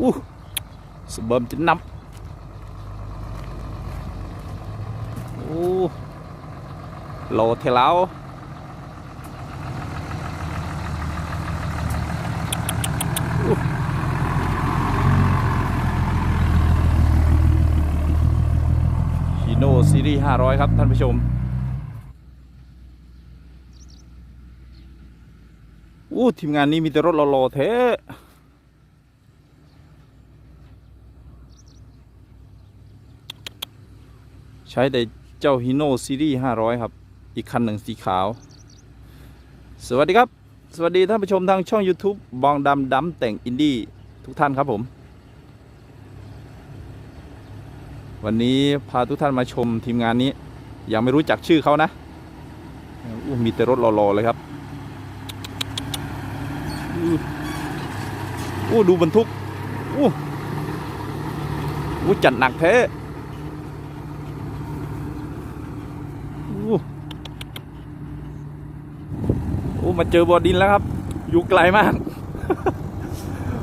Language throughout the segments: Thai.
อู้สเบิ้มจะนับโอ้โลเทลาวฮีโน่ซีรีส์500 ครับ ท่านผู้ชมอู้ทีมงานนี้มีแต่รถหล่อๆแท้ ใช้แต่เจ้าฮิโน่ซีรีส์500 ครับ อีกคันหนึ่งสีขาว สวัสดีครับ สวัสดีท่านผู้ชมทางช่อง YouTube บองดำดำแต่งอินดี้ทุกท่านครับผม วันนี้พาทุกท่านมาชมทีมงานนี้ ยังไม่รู้จักชื่อเขานะอู้มีแต่รถหล่อๆเลยครับอู้อู้ดูบรรทุกอู้อู้จัดหนักแท้อู้อู้ มาเจอบอดินแล้วครับ อยู่ไกลมาก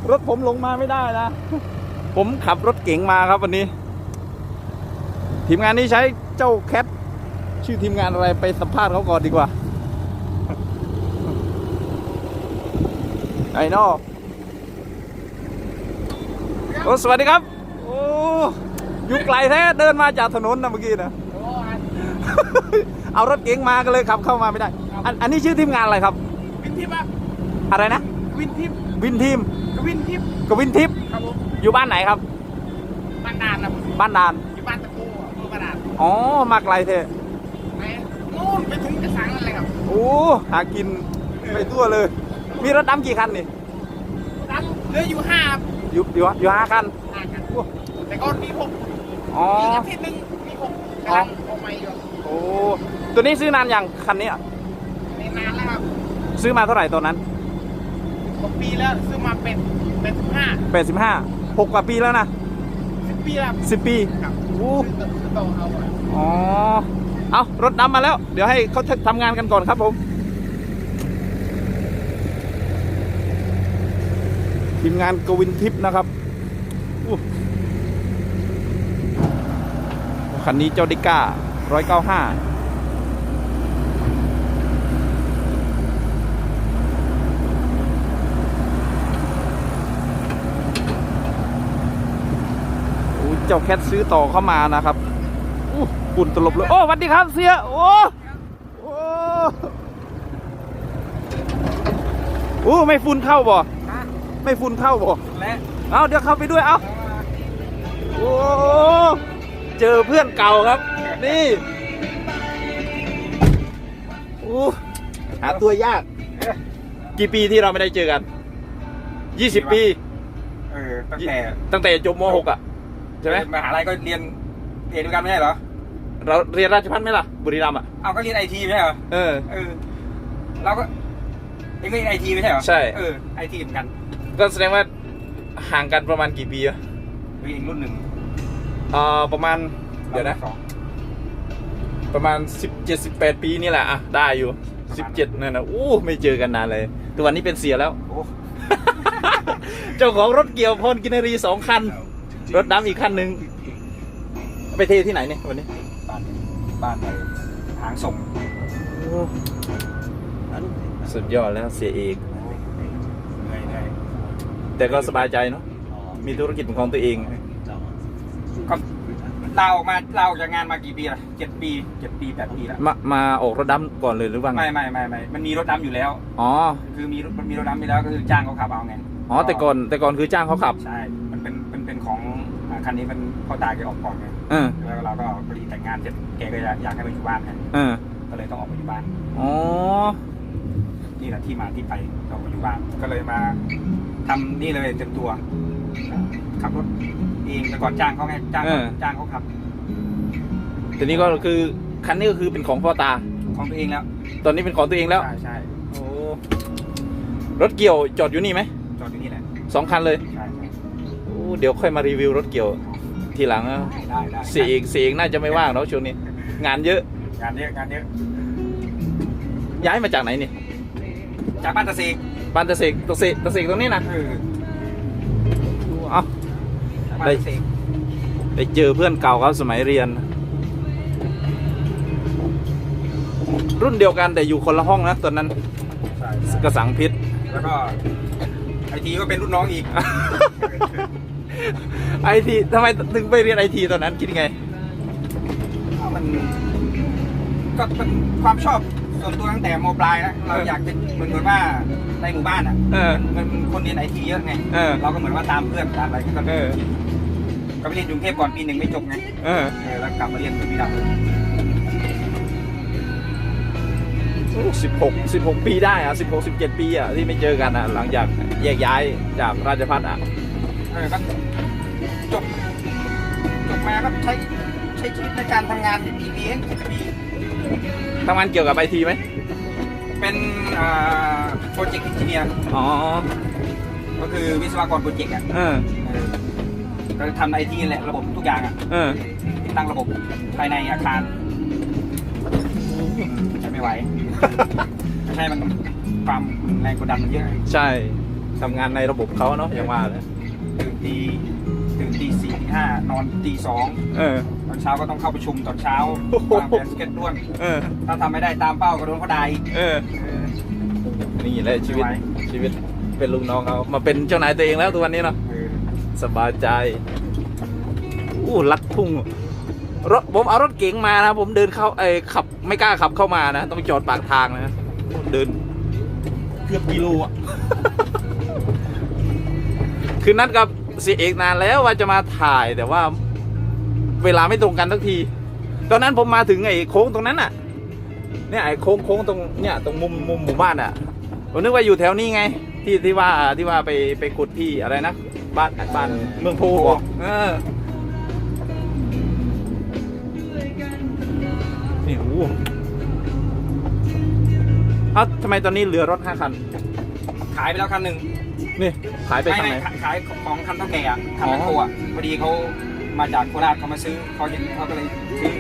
รถผมลงมาไม่ได้นะ ผมขับรถเก๋งมาครับวันนี้ ทีมงานนี้ใช้เจ้าแคทชื่อทีมงานอะไรไปสัมภาษณ์เขาก่อนดีกว่าไอ้นอโอ้สวัสดีครับ โอ้อยู่ไกลแท้เดินมาจากถนนนะเมื่อกี้นะ เอารถเก๋งมาก็เลยขับเข้ามาไม่ได้ อันอันนี้ชื่อทีมงานอะไรครับ วินทิพย์อะอะไรนะ วินทิพย์วินทีมกับวินทิพย์กับวินทิปครับผมอยู่บ้านไหนครับ บ้านนานนะบ้านดานอยู่บ้านตะโกอำเภอบ้านนานอ๋อมาไกลเทไปนู่นไปถึงกระสังนั่นเลยครับโอ้หากินไปทั่วเลย มีรถดำกี่คันนี่ดังเหลืออยู่ห้าครับอยู่อยู่อยู่ห้าคัน ห้ากันแต่ก็มีหกอ๋อมีอาทิตย์หนึ่งมีหกกำลังออกมาอยู่โอ้ตัวนี้ซื้อนานยังคันนี้อะในี่นนแล้วครับซื้อมาเท่าไหร่ตัวนั้นกว่าปีแล้วซื้อมาเป็นเป็นสิบห้า85 6กว่าปีแล้วนะ สิบปีครับสิบปีครับโอ้ซื้อโตเอาอะอ๋อ เอารถดำมาแล้ว เดี๋ยวให้เขาทำงานกันก่อนครับผม ทีมงานกวินทิพย์นะครับอ้คันนี้เจ้าดิก้า195 เก้าห้าเจ้าแคทซื้อต่อเข้ามานะครับอู้ฝุ่นตลบเลย โอ้สวัสดีครับเสีย โอ้โอ้โอ้ไม่ฝุ่นเข้าบ่ไม่ฝุ่นเข้าบ่และเอาเดี๋ยวเข้าไปด้วยเอาโอ้เจอเพื่อนเก่าครับ นี่โอ้หาตัวยาก กี่ปีที่เราไม่ได้เจอกันยี่สิบปี เออตั้งแต่ตั้งแต่จบม .6 อะ ใช่ไหมมหาลัยก็เรียนเรียนด้วยกันไม่ใช่เหรอ เราเรียนราชพัฒไหมล่ะ บุรีรัมย์อะ เอาก็เรียนไอทีไม่ใช่เหรอ เออ เออ เราก็เองก็เรียนไอทีไม่ใช่เหรอ ใช่ เออ ไอทีเหมือนกัน ก็แสดงว่าห่างกันประมาณกี่ปีอะเรียนอีกรุ่นหนึ่งเอ่อประมาณ เดี๋ยวนะสองประมาณ17 18ปีนี่แหละอะได้อยู่17นั่นนะอู้ไม่เจอกันนานเลยตัวนนี้เป็นเสียแล้วโอ้เจ้าของรถเกี่ยวพลกินรีสองคัน รถดำอีกคันหนึ่งไปเทที่ไหนเนี่ยวันนี้ บ้านบ้านไปทางส่งสุดยอดแล้วเสียเอกเหนื่อยเหนื่อยแต่ก็สบายใจเนาะมีธุรกิจเป็นของตัวเองก็ลาออกมาลาออกจากงานมากี่ปีละเจ็ดปีเจ็ดปีแปดปีแล้วมามาออกรถดำก่อนเลยหรือว่าไงไม่ไม่ไม่ไม่มันมีรถดำอยู่แล้ว อ๋อ คือมีรถมันมีรถดำอยู่แล้วก็คือจ้างเขาขับเอาไงอ๋อแต่ก่อนแต่ก่อนคือจ้างเขาขับใช่ คันนี้มันพ่อตาแกออกก่อนไงเออแล้วเราก็พอดีแต่งงานเสร็จแกก็อยากอยากให้มาอยู่บ้านไงเออก็เลยต้องออกมาอยู่บ้านอ๋อนี่แหละที่มาที่ไปเรามาอยู่บ้าน ก็เลยมาทำนี่เลยเต็มตัวขับรถเองแต่ก่อนจ้างเขาไงจ้างเขาจ้างเขาขับทีนี้ก็คือคันนี้ก็คือเป็นของพ่อตาของตัวเองแล้ว ตอนนี้เป็นของตัวเองแล้วใช่ใช่โอ้รถเกี่ยวจอดอยู่นี่ไหมจอดอยู่นี่แหละสองคันเลยใช่ใช่โอ้ เดี๋ยวค่อยมารีวิวรถเกี่ยวทีหลังอะได้ได้เสียเอกเสียเอกน่าจะไม่ว่างแล้วช่วงนี้ งานเยอะ งานเยอะงานเยอะย้ายมาจากไหนนี่ จากบ้านตะเสกบ้านตะเสกตะเสกตะเสกตรงนี้นะเออเอ้ามาได้เสกไปเจอเพื่อนเก่าเขาสมัยเรียน รุ่นเดียวกันแต่อยู่คนละห้องนะตอนนั้นใช่ใช่กระสังพิษ แล้วก็ไอทีก็เป็นรุ่นน้องอีก ไอทีทำไมถึงไปเรียนไอทีตอนนั้นคิดยังไง มันก็เป็นความชอบส่วนตัวตั้งแต่มปลายนะเราอยากจะเหมือนเหมือนว่าในหมู่บ้านอะเออมันมันคนเรียนไอทีเยอะไงเออเราก็เหมือนว่าตามเพื่อนตามอะไรก็เออก็ไปเรียนกรุงเทพก่อนปีหนึ่งไม่จบไงเออเออแล้วกลับมาเรียนที่บุรีรัมย์สิบหกสิบหกปีได้อะสิบหกสิบเจ็ดปีอะที่ไม่เจอกันอะหลังจากแยกย้ายจากราชพัฒอะเออก็ จบจบมาก็ใช้ใช้ชีวิตในการทำงานอยู่ปีนี้เองสิบปี ทำงานเกี่ยวกับไอทีไหมเป็นโปรเจกต์อินจิเนียร์อ๋อ ก็คือวิศวกรโปรเจกต์อะเออ เออก็ทำไอทีแหละระบบทุกอย่างอะเออ ติดตั้งระบบภายในอาคารใช้ไม่ไหวไม่ใช่มันความแรงกดดันมันเยอะใช่ ทำงานในระบบเขาเนาะอย่างว่าเลยตื่ นตีตื่นตีสี่ตีห้านอนตีสองเออ ตอนเช้าก็ต้องเข้าประชุมตอนเช้าโอ้โหวางแผนสเก็ตด้วน เออ ถ้าทำไม่ได้ตามเป้าก็โดนเขาด่าอีกเออ เออ นี่แหละชีวิต ไม่ไหว ชีวิตเป็นลูกน้องเขามาเป็นเจ้านายตัวเองแล้วตัววันนี้เนาะ เออสบายใจ อู้ลัดทุ่ง รถผมเอารถเก๋งมานะ ผมเดินเข้าเอ้ยขับ ไม่กล้าขับเข้ามานะ ต้องจอดปากทางนะ เดิน เกือบกิโลอะ คือนัดกับ เสียเอกนานแล้วว่าจะมาถ่ายแต่ว่าเวลาไม่ตรงกันสักที ตอนนั้นผมมาถึงไอ้โค้งตรงนั้นน่ะ เนี่ยไอ้โค้งโค้งตรงเนี่ยตรงมุมมุมหมู่บ้านอะผมนึกว่าอยู่แถวนี้ไง ที่ที่ว่าที่ว่าไปไปขุดที่อะไรนะบ้านบ้านเมืองโพบอกเออนี่โอ้โหเอ้าทำไมตอนนี้เหลือรถห้าคัน ขายไปแล้วคันหนึ่ง นี่ขายไปทางไหน ม่ม่ขายของคันเท่าแก่อะคันอ๋อแมคโครอะพอดีเขามาจากโคราชเขามาซื้อเขาเห็นเขาก็เลยซื้อ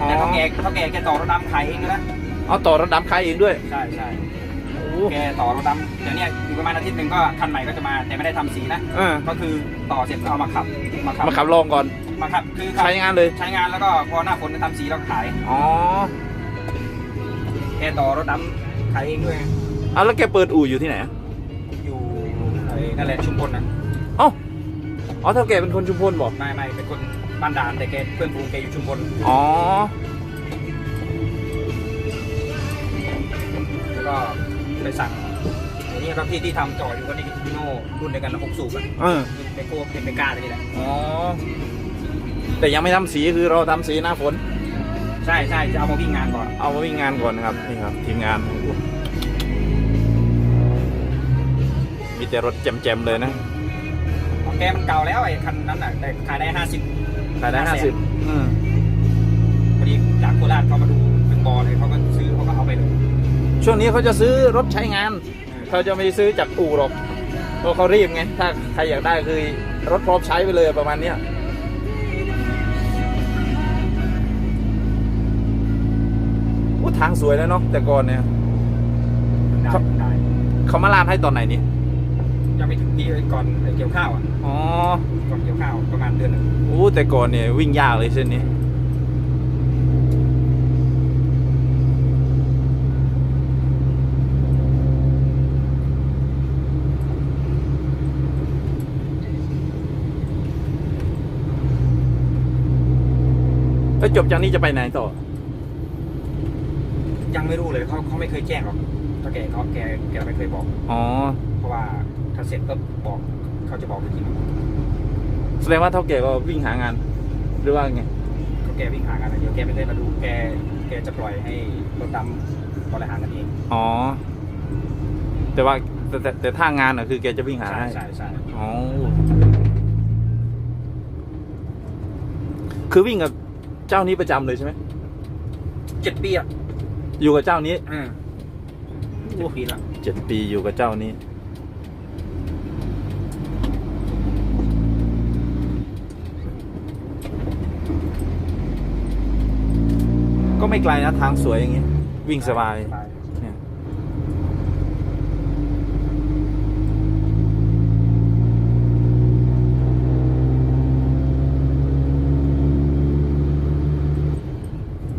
อ๋อแต่เท่าแก่เท่าแก่แกต่อรถดำขายเองนะเอาต่อรถดำขายเองด้วยใช่ใช่โอ้โหแกต่อรถดำเดี๋ยวเนี้อยู่ประมาณอาทิตย์หนึ่งก็คันใหม่ก็จะมาแต่ไม่ได้ทำสีนะเออก็คือต่อเสร็จก็เอามาขับมาขับมาขับลองก่อนมาขับคือขับใช้งานเลย ใช้งานแล้วก็พอหน้าฝนจะทำสีแล้วก็ขายอ๋อแกต่อรถดำขายเองด้วย เอาแล้วแกเปิดอู่อยู่ที่ไหนอะอยู่ไอ้ นั่นแหละชุมพลนะเอ้าอ๋อเท่าแกเป็นคนชุมพลบอกไม่ไม่เป็นคนบ้านด่านแต่แกเพื่อนฟูงแกอยู่ชุมพลอ๋อแล้วก็ไปสั่งอันนี้ก็ที่ที่ทำจออยู่ก็นี่คือโน่รุ่นเดียวกันหกสูบอะเออเปโก้เป็นเมกาอะไรนี่แหละอ๋อแต่ยังไม่ทำสีคือเราทำสีหน้าฝน ใช่ใช่จะเอามาวิ่งงานก่อน เอามาวิ่งงานก่อนนะครับนี่ครับทีมงาน มีแต่รถแจมๆเลยนะของแกมันเก่าแล้วไอ้คันนั้นน่ะแต่ขายได้ห้าสิบขายได้ห้าสิบพอดีจากโคราชเขามาดูเป็นบอเลยเขาก็ซื้อเขาก็เอาไปเลยช่วงนี้เขาจะซื้อรถใช้งาน เขาจะไม่ซื้อจากอู่หรอกเพราะเขารีบไง ถ้าใครอยากได้คือรถพร้อมใช้ไปเลยประมาณเนี้ยโอ้ทางสวยแล้วเนาะแต่ก่อนเนี่ยได้ครับได้เขามาลาดให้ตอนไหนนี่ ยังไม่ถึงปีก่อนเกี่ยวข้าวอะอ๋อก่อนเกี่ยวข้าวประมาณเดือนหนึ่งโอ้แต่ก่อนเนี่ยวิ่งยากเลยเส้นนี้แล้วจบจากนี้จะไปไหนต่อ ยังไม่รู้เลยเขาเขาไม่เคยแจ้งหรอกถ้าแกเขาแกแกไม่เคยบอก อ๋อ เพราะว่า ถ้าเสร็จก็บอกเขาจะบอกอีกทีนึงแสดงว่าเท่าแก่ก็วิ่งหางาน หรือว่าไงเขาแกวิ่งหางานอะไรเดียวแกไม่เคยมาดูแกแกจะปล่อยให้รถดำบริหารกันเองอ๋อ แต่ว่าแต่แต่แต่ถ้างานอะคือแกจะวิ่งหาใช่ให้ใช่ใช่อ๋อคือวิ่งกับเจ้านี้ประจำเลยใช่ไหมเจ็ดปีอะอยู่กับเจ้านี้อืมเจ็ดปีละเจ็ดปีอยู่กับเจ้านี้ ไม่ไกลนะ ทางสวยอย่างเงี้วิ่งสบาย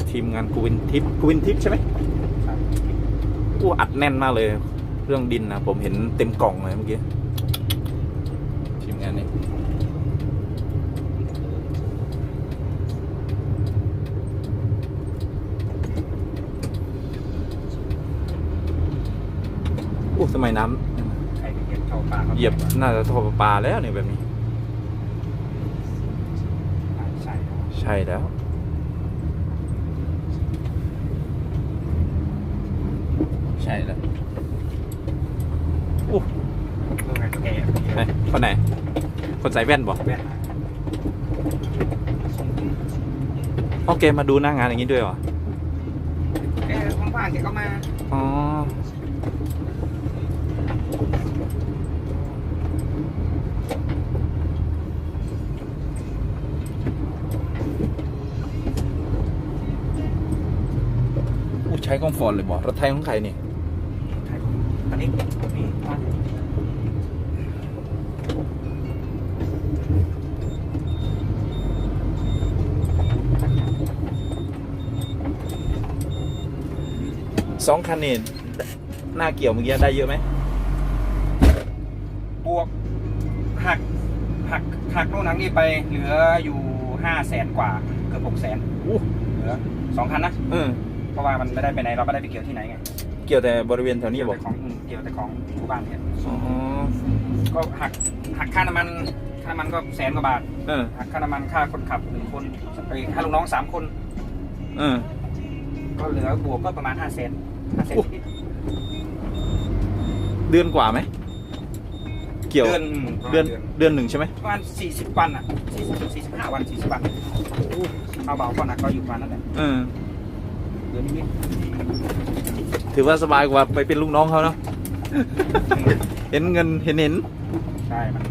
ทีมงานกูวินทิปกูวินทิปใช่ไหมกู้อัดแน่นมากเลย เรื่องดินนะผมเห็นเต็มกล่องเลยเมื่อกี้ สมัยน้ใครไปเหยียบเท่าปลาขาำเหยียบน่าจะท่อประปาแล้วเนี่ยแบบนี้อ่าใช่ครับใช่แล้ว ใช่แล้วอู้เรื่องไงแกไหนคนไหน คนใส่แว่นบอกแว่นอ๋อแกมาดูหน้างานอย่างนี้ด้วยเหรอแกว่างๆแกก็มา อ๋ออู้ใช้กองฟอนเลยบอกรถไทยของใครนี่ใช่อันนี้นี่สองคันนี่หน้าเกี่ยวเมื่อกี้ได้เยอะไหมบวกหักหักหักโน่นหักนี่ไปเหลืออยู่ห้าแสนกว่า เกือบหกแสนเหลือสองคันนะเออ เพราะว่ามันไม่ได้ไปไหนเราไม่ได้ไปเกี่ยวที่ไหนไงเกี่ยวแต่บริเวณแถวนี้เกี่ยวบอกแต่ของอืมเกี่ยวแต่ของหมู่บ้านเนี่ยอ๋อก็หักหักค่าน้ำมันค่าน้ำมันก็แสนกว่าบาทเออหักค่าน้ำมันค่าคนขับหนึ่งคนไปค่าลูกน้องสามคน เออ ก็เหลือบวกก็ประมาณห้าแสนห้าแสนโอ้ เดือนกว่าไหมเกี่ยวเดือนเดือนเดือนหนึ่งใช่ไหมประมาณสี่สิบวันอะสี่สิบสี่สิบห้าวันสี่สิบวันเอาเบาก็หนักก็อยู่ประมาณนั้นแหละ เออ เดือนนิดถือว่าสบายกว่าไปเป็นลูกน้องเขาเนาะๆเห็นเงินเห็นเห็นใช่มัน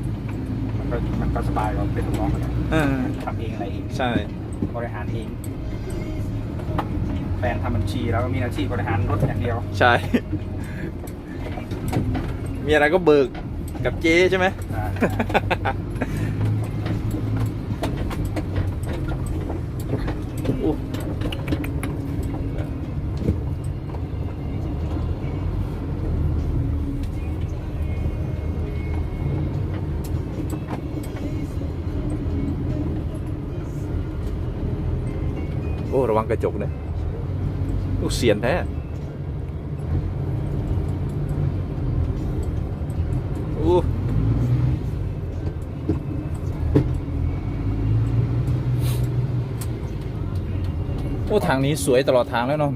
มันก็มันก็สบายกว่าเป็นลูกน้องกันเออทำเองอะไรเองใช่ บริหารเองแฟนทำบัญชีแล้วก็มีหน้าที่บริหารรถอย่างเดียว ใช่ มีอะไรก็เบิกกับเจ๊ใช่ไหมใช่อู้โอ้ จกเลยลูกเสียนแท้อู้โอ้ทางนี้สวยตลอดทางแล้วเนาะ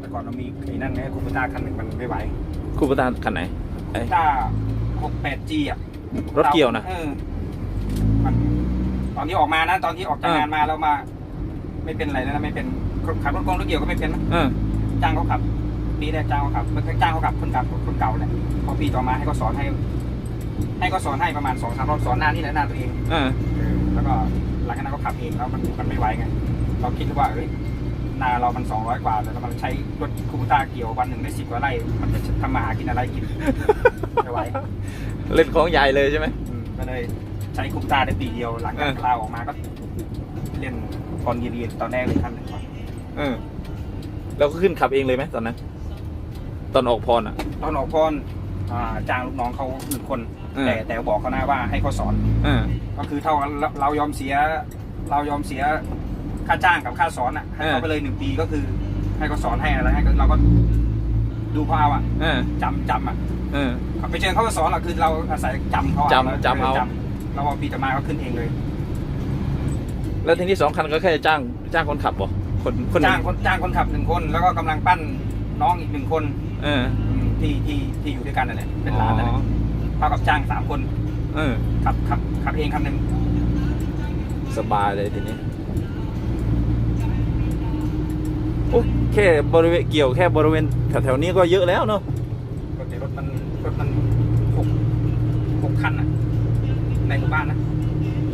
แต่ก่อนเรามีไอ้นั่นไงคูปต้าคันหนึ่งมันไม่ไหวคูปตาคันไหนไอ้ต้า 68G อะรถเกี่ยวนะเออมันตอนที่ออกมานะ ตอนที่ออกจากอ่างงานมาแล้วมา ไม่เป็นอะไรนะไม่เป็น ขับรถกองรถเกี่ยวก็ไม่เป็นนะเออจ้างเขาขับ ปีแรกจ้างเขาขับมันก็จ้างเขาขับคนขับคนเก่าแหละพอปีต่อมาให้เขาสอนให้ ให้เขาสอนให้ประมาณสองสามรอบสอนหน้านี่แหละหน้าตัวเองเออเออแล้วก็หลังจากนั้นก็ขับเองแล้วมันมันไม่ไหวไงเราคิดว่าเอ้ยนาเรามันสองร้อยกว่าแล้วมันใช้รถคูปต้าเกี่ยววันหนึ่งได้สิบกว่าไร่มันจะทำมาหากินอะไรกินไม่ไหวเล่นของใหญ่เลยใช่ไหมอืมก็เลยใช้คูปต้าได้ปีเดียวหลังจากเออลาออกมาก็เล่นคอนยีรีตอนแรกเลยคันหนึ่งก่อน เออแล้วก็ขึ้นขับเองเลยไหมตอนนั้น ตอนออกพรอะ ตอนออกพรอ่าจ้างลูกน้องเขาหนึ่งคน เออ แต่แต่บอกเขานะว่าให้เขาสอน เออ ก็คือเท่ากับเราเรายอมเสีย เรายอมเสียค่าจ้างกับค่าสอนอะให้เขาเออ ไปเลยหนึ่งปีก็คือ ให้เขาสอนให้อะไรให้ก็เราก็ดูเขาเอาอะเออจำจำอะเออ ไปเชิญเขาก็สอนหรอกคือเราอาศัยจำเขาอะจำจำเอา เราเอาปีต่อมาก็ขึ้นเองเลย แล้วทีนี้สองคันก็แค่จ้างจ้างคนขับบ่ คนคนหนึ่จ้างคนจ้างคนขับหนึ่งคน แล้วก็กำลังปั้นน้องอีกหนึ่งคนเอออืมที่ที่ที่อยู่ด้วยกันนั่นแหละเป็นหลานนั่นแหละเท่ากับจ้างสามคนเออ ขับขับขับเองคันหนึ่งสบายเลยทีนี้โอ้แค่บริเวณเกี่ยวแค่บริเวณแถวๆนี้ก็เยอะแล้วเนาะรถรถมันรถมันหกหกคันอะในหมู่บ้านนะ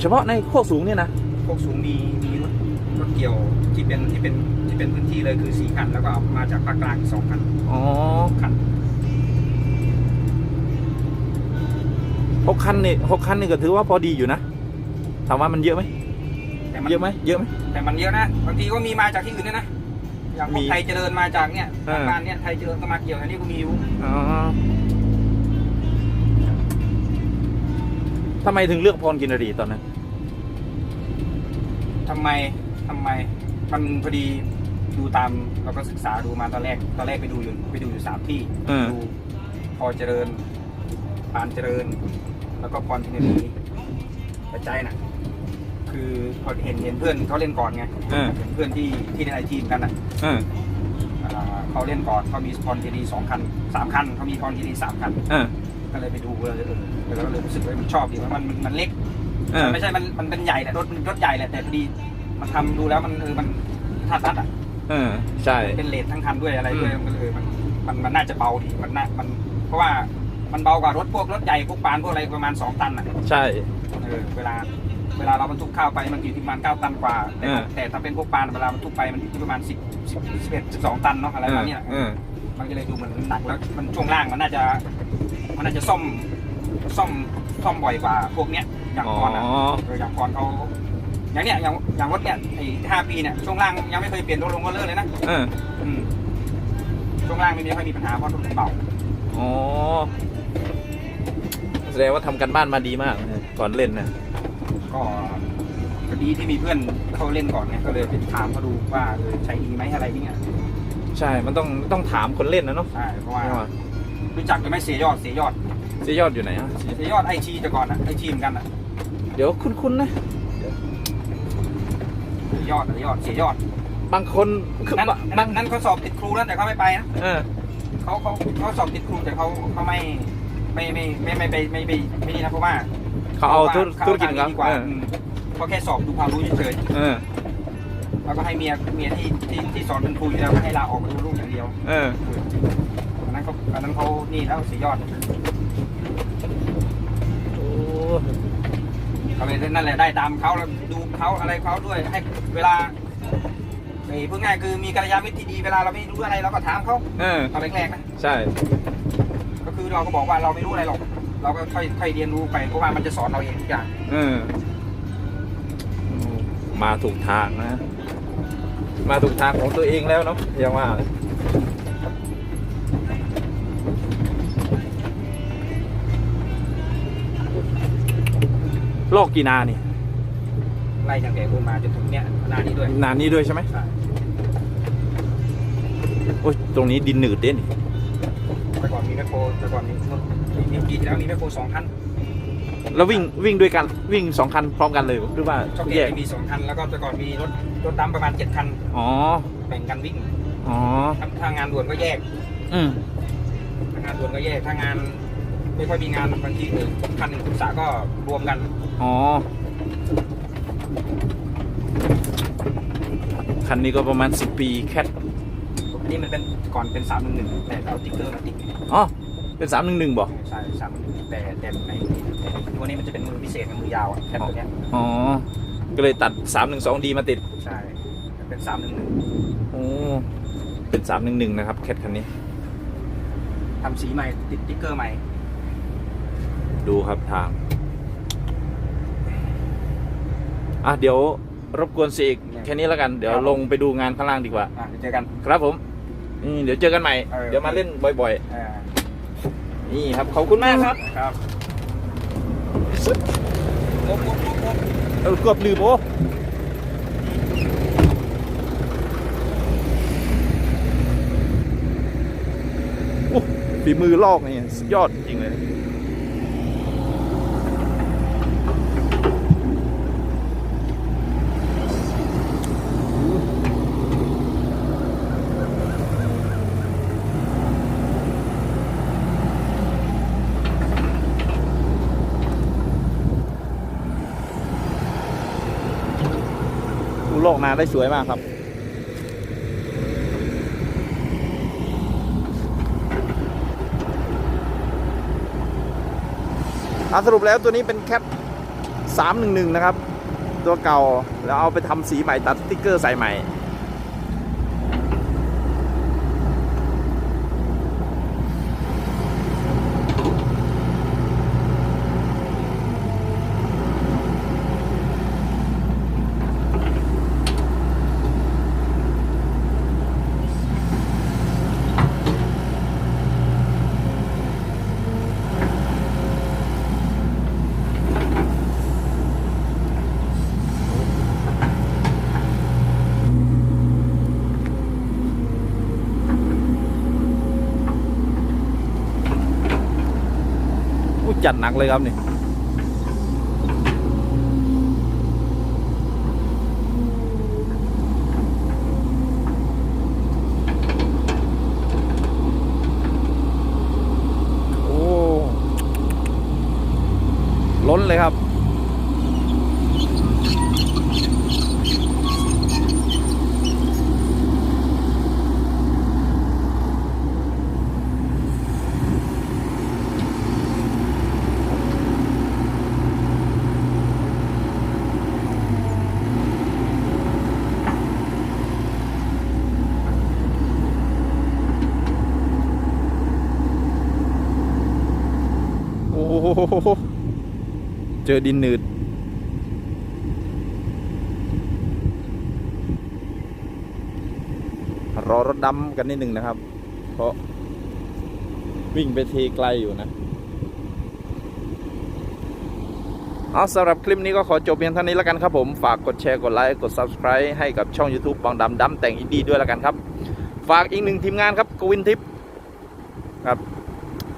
เฉพาะในโคกสูงเนี่ยนะ พวกสูงมีมีรถรถเกี่ยว ที่เป็นที่เป็นที่เป็นพื้นที่เลยคือสี่คัน แล้วก็เอามาจากภาคกลางอีกสองคันอ๋อคันหกคันนี่หกคันนี่ก็ถือว่าพอดีอยู่นะถามว่ามันเยอะไหมแต่มันเยอะไหมเยอะไหมแต่มันเยอะนะบางทีก็มีมาจากที่อื่นด้วยนะอย่างพวมีกไทยเจริญมาจากเนี่ยเออบ้านเนี่ยไทยเจริญก็มาเกี่ยวอันนี้ก็มีอยู่อ๋อทำไมถึงเลือกพรกินรีตอนนั้นทำไมทำไม มันพอดีดูตามเราก็ศึกษาดูมาตอนแรกตอนแรกไปดูอยู่ไปดูอยู่สามที่เออดูพอเจริญปานเจริญ แล้วก็พรพินรีปัจจัยน่ะ คือพอเห็นเห็นเพื่อนเขาเล่นก่อนไงเออเห็นเพื่อนที่ที่ในไอทีมกันน่ะเอออ่าเขาเล่นก่อนเขามีพรพินรีสองคันสามคันเขามีพรพินรีสามคันเออก็เลยไปดูเลยเออแล้วก็เลยรู้สึกว่ามันชอบดีว่ามันมันมันเล็กเออมันไม่ใช่ มัน มันเป็นใหญ่แหละ รถมันรถใหญ่แหละ แต่พอดี มันทำดูแล้วมันเออมันทัดรัดอะเออใช่ เป็นเลททั้งคันด้วยอะไรด้วยอืมมันเออมันมันมันน่าจะเบาดีมันน่ามัน เพราะว่ามันเบากว่ารถพวกรถใหญ่พวกปานพวกอะไรประมาณ2ตันอะใช่ เออเวลาเวลาเราบรรทุกข้าวไปมันอยู่ที่ประมาณ9ตันกว่าแต่เออ แต่ถ้าเป็นพวกปานเวลาบรรทุกไปมันอยู่ที่ประมาณ10 10 11 12ตันเนาะอะไรประมาณเนี้ย เออมันก็เลยดูเหมือนหนักแล้วมันช่วงล่างมันน่าจะ มันน่าจะซ่อมซ่อมซ่อมบ่อยกว่าพวกเนี้ยอย่างอ๋อพรอะเอออย่างพรเขา อย่างเนี้ยอย่างอย่างรถเนี่ยไอ้ห้าปีเนี่ยช่วงล่างยังไม่เคยเปลี่ยนรถลงก็เลิกเลยนะเอออืมช่วงล่างไม่มีค่อยมีปัญหาเพราะรถมันเบาอ๋อแสดงว่าทำกันบ้านมาดีมากนะก่อนเล่นนะก็ก็ดีที่มีเพื่อนเขาเล่นก่อนไงก็เลยไปถามเขาดูว่าเออใช้ดีไหมอะไรเงี้ยใช่ มันต้องต้องถามคนเล่นนะเนาะใช่เพราะว่าใช่ปะรู้จักกันไหมเสียยอดเสียยอดเสียยอดอยู่ไหนอะเสียยอดไอทีแต่ก่อนอะไอทีเหมือนกันอะเดี๋ยวคุ้นๆนะเสี ยยอดเสียยอดเสียยอดบางคนคือนั่นบางนั่นนั่นเขาสอบติดครูแล้วแต่เขาไม่ไปนะเออเขาเขาเขาสอบติดครูแต่เขาเขาไม่ไม่ไม่ไม่ไม่ไปไม่ไปไม่นี่นะเพราะว่าเขาเอาธุรเขาธุรกิจทางเขาดีกว่าเออมเขาแค่สอบดูความรู้เฉยเออๆแล้วก็ให้เมียเมียที่ที่ที่สอนเป็นครูอยู่แล้วก็ให้ลาออกมาดูลูกอย่างเดียวเออ อันนั้นเขาอันนั้นเขานี่แล้วเสียยอด โอ้ เขาเลยนั่นแหละได้ตามเขาแล้วดูเขาอะไรเขาด้วยให้เวลาไอ้พูดง่ายคือมีกัลยาณมิตรที่ดีเวลาเราไม่รู้อะไรเราก็ถามเขาเออ ตอนแรกๆนะใช่ ก็คือเราก็บอกว่าเราไม่รู้อะไรหรอก เราก็ค่อยค่อยเรียนรู้ไปเพราะว่ามันจะสอนเราเองทุกอย่างเออ มาถูกทางนะ มาถูกทางของตัวเองแล้วเนาะยังว่า โลกกี่นานี่ไล่จากแก่โคนมาจนถึงเนี้ยหนานี้ด้วยนานนี้ด้วยใช่ไหมใช่โอ้ยตรงนี้ดินหนืดเด่นแต่ก่อนมีแมคโครแต่ก่อนมีรถมีปีที่แล้วมีแมคโครสองคันแล้ววิ่งวิ่งด้วยกันวิ่งสองคันพร้อมกันเลยหรือว่าช่องแยเอกมีสองคันแล้วก็แต่ก่อนมีรถรถดำประมาณเจ็ดคันอ๋อแบ่งกันวิ่งอ๋อถ้าถ้างานด่วนก็แยก อืมถ้างานด่วนก็แยกถ้างาน ไม่ค่อยมีงานบางทีเออคันหนึ่งคุณสาก็รวมกัน อ๋อ คันนี้ก็ประมาณ 10 ปีแคทอันนี้มันเป็นก่อนเป็นสามหนึ่งหนึ่งแต่เอาติ๊กเกอร์มาติดอ๋อ เป็น 311บอกใช่สามหนึ่งแต่แต่ในตัวนี้มันจะเป็นมือพิเศษกับมือยาวอะแค่ตัวเนี้ยอ๋อ ก็เลยตัด 312D มาติด ใช่เป็นสามหนึ่งหนึ่งโอ้เป็น 311 นะครับ แคทคันนี้ ทำสีใหม่ติดติ๊กเกอร์ใหม่ ดูครับทาง อะเดี๋ยวรบกวนเสกแค่นี้แล้วกัน เดี๋ยวลงไปดูงานข้างล่างดีกว่า อะเดี๋ยวเจอกัน ครับผมอืมเดี๋ยวเจอกันใหม่ เออ เดี๋ยวมาเล่นบ่อยอ่าๆ นี่ครับ ขอบคุณมากครับครับงบงบงบงบเออเกือบลืมโอ้โอ้ฝีมือลอกนี่สุดยอดจริงๆเลย ออกมาได้สวยมากครับ สรุปแล้วตัวนี้เป็นแคป311 นะครับ ตัวเก่าแล้วเอาไปทำสีใหม่ตัดสติ๊กเกอร์ใส่ใหม่ จัดหนักเลยครับนี่โอ้ล้นเลยครับ โอ้โหเจ อดินหนืด รอรถดำกันนิดหนึ่งนะครับ เพราะวิ่งไปเทไกลอยู่นะ เอาสำหรับคลิปนี้ก็ขอจบเพียงเท่านี้แล้วกันครับผม ฝากกดแชร์ กดไลค์ กด Subscribe ให้กับช่อง YouTube บางดำดำแต่งอินดี้ด้วยแล้วกันครับ ฝากอีกหนึ่งทีมงานครับกวินทิพย์ครับ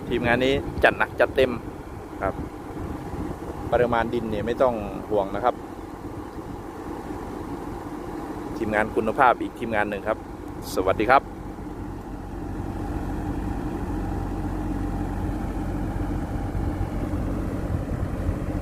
ทีมงานนี้จัดหนักจัดเต็มครับ ปริมาณดินเนี่ยไม่ต้องห่วงนะครับ ทีมงานคุณภาพอีกทีมงานหนึ่งครับ สวัสดีครับ